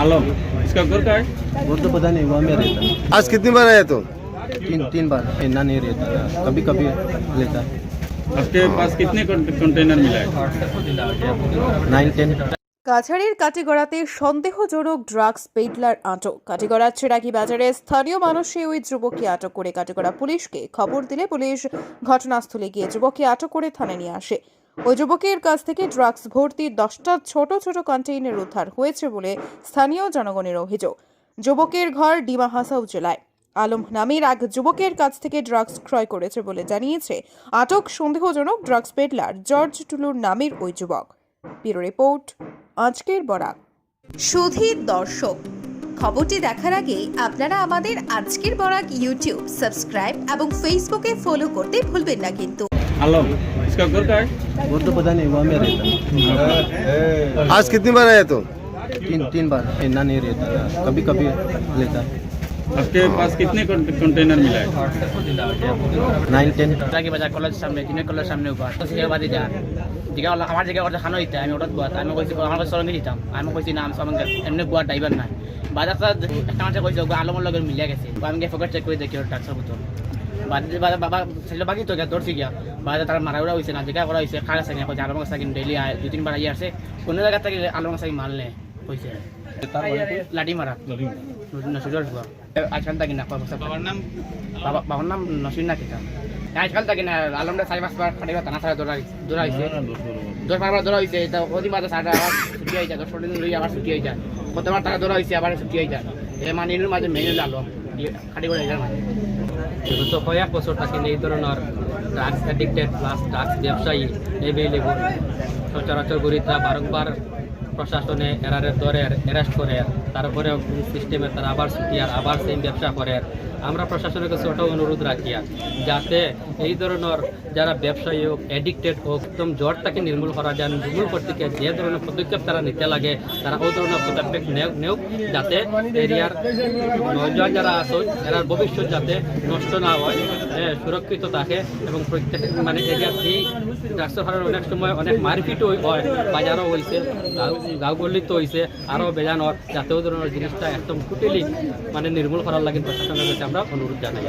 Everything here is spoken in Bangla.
आलम इसका घर का है वो तो पता नहीं वहाँ में रहता है आज कितनी बार आया तो तीन तीन बार इतना नहीं रहता है कभी कभी लेता है आपके पास कितने कंटे- कंटेनर मिला है नाइन टेन কাছাড়ের কাটিগড়াতে সন্দেহজনক ড্রাগস পেডলার আটক কাটিগড়ার চেরাকি বাজারে স্থানীয় মানুষে ওই যুবককে আটক করে কাটিগড়া পুলিশকে খবর দিলে পুলিশ ঘটনাস্থলে গিয়ে যুবককে আটক করে থানায় নিয়ে আসে ওই যুবকের কাছ থেকে ড্রাগস ভর্তি দশটা ছোট ছোট কন্টেইনার উদ্ধার হয়েছে বলে স্থানীয় জনগণের অভিযোগ। যুবকের ঘর ডিমা হাসাও জেলায়। আলম নামের এক যুবকের কাছ থেকে ড্রাগস ক্রয় করেছে বলে জানিয়েছে আটক সন্দেহজনক ড্রাগস পেডলার জর্জ টুলুর নামের ওই যুবক। পিরো রিপোর্ট আজকের বরাক। সুধীর দর্শক খবরটি দেখার আগে আপনারা আমাদের আজকের বরাক ইউটিউব সাবস্ক্রাইব এবং ফেসবুকে ফলো করতে ভুলবেন না কিন্তু। আলম इसका घर का है वो तो पता नहीं वहाँ में रहता हाँ, आज कितनी बार आया तो? तीन तीन बार। इतना नहीं रहता कभी कभी लेता आपके पास कितने कंटेनर मिला है? नाइन टेन के बजाय कॉलेज सामने जिन्हें कॉलेज सामने हुआ। तो जगह बाद जा जगह वाला हमारे जगह और तो खाना देता है हमें ऑर्डर हुआ था। हमें कोई हमारे सोलंगी देता तो, हमें कोई नाम सोलंग हमने गुआ ड्राइवर ना। बाज़ार से कोई आलम लगे मिले कैसे? तो हमें फोकट चेक कर देखिए ट्रांसफ़र को तो। বাবা ছেলে বাকি তো গিয়া দৌড়ছি গিয়া বাদে তারা মারা উড়া হয়েছে না জিগা করা হয়েছে খাড়া সাইকেল কইছে আলমের কাছে ডেলি আয় দুই তিনবার আইয়া আসে কোনো জায়গা থেকে আলমের কাছে মারলে কইছে লাঠি মারা নসিরুল বুয়া আজকাল থাকি না বাবার নাম? বাবা বাবার নাম নসির না কিতা আজকাল থাকি না আলমটা চারি পাঁচ বার খাটিবা টানা ছাড়া দৌড়া দৌড়া হয়েছে দশ বারবার দৌড়া হয়েছে তা ওদি মাঝে সাড়ে আবার ছুটি হয়ে যায় দশ পনেরো দিন লই আবার ছুটি হয়ে যায়। কতবার টাকা দৌড়া হয়েছে আবার ছুটি হয়ে যায়। এ মানির মাঝে মেনে আলম। মাঝে গত কয়েক বছর থাকি এই ধরনের ড্রাগস অ্যাডিক্টেড প্লাস ড্রাগস ব্যবসায়ী এভেলেবল সচরাচর গরিবরা বারংবার প্রশাসনে এরারে ধরে অ্যারেস্ট করে তারপরে সিস্টেমে তারা আবার ছুটি আর আবার সেম ব্যবসা করে। আমরা প্রশাসনের কাছে ওটা অনুরোধ রাখি আর, যাতে এই ধরনের যারা ব্যবসায়ী হোক অ্যাডিক্টেড হোক, একদম জ্বরটাকে নির্মূল করা যায়, নির্মূল করতে গিয়ে যে ধরনের পদক্ষেপ তারা নিতে লাগে, তারা ওই ধরনের পদক্ষেপ নেওক নেওক যাতে এরিয়ার নজওয়ান যারা আছে, এরার ভবিষ্যৎ যাতে নষ্ট না হয়। সুরক্ষিত থাকে এবং প্রত্যেক মানে এরিয়ার এই ড্রাগসের অনেক সময় অনেক মারপিটও হয়, বাজারও হয়েছে গাঁও গল্লিতে হয়েছে আরও বেজানোর জাতীয় ধরনের জিনিসটা একদম টোটালি মানে নির্মূল করার লাগে প্রশাসনের কাছে আমরা অনুরোধ জানাই।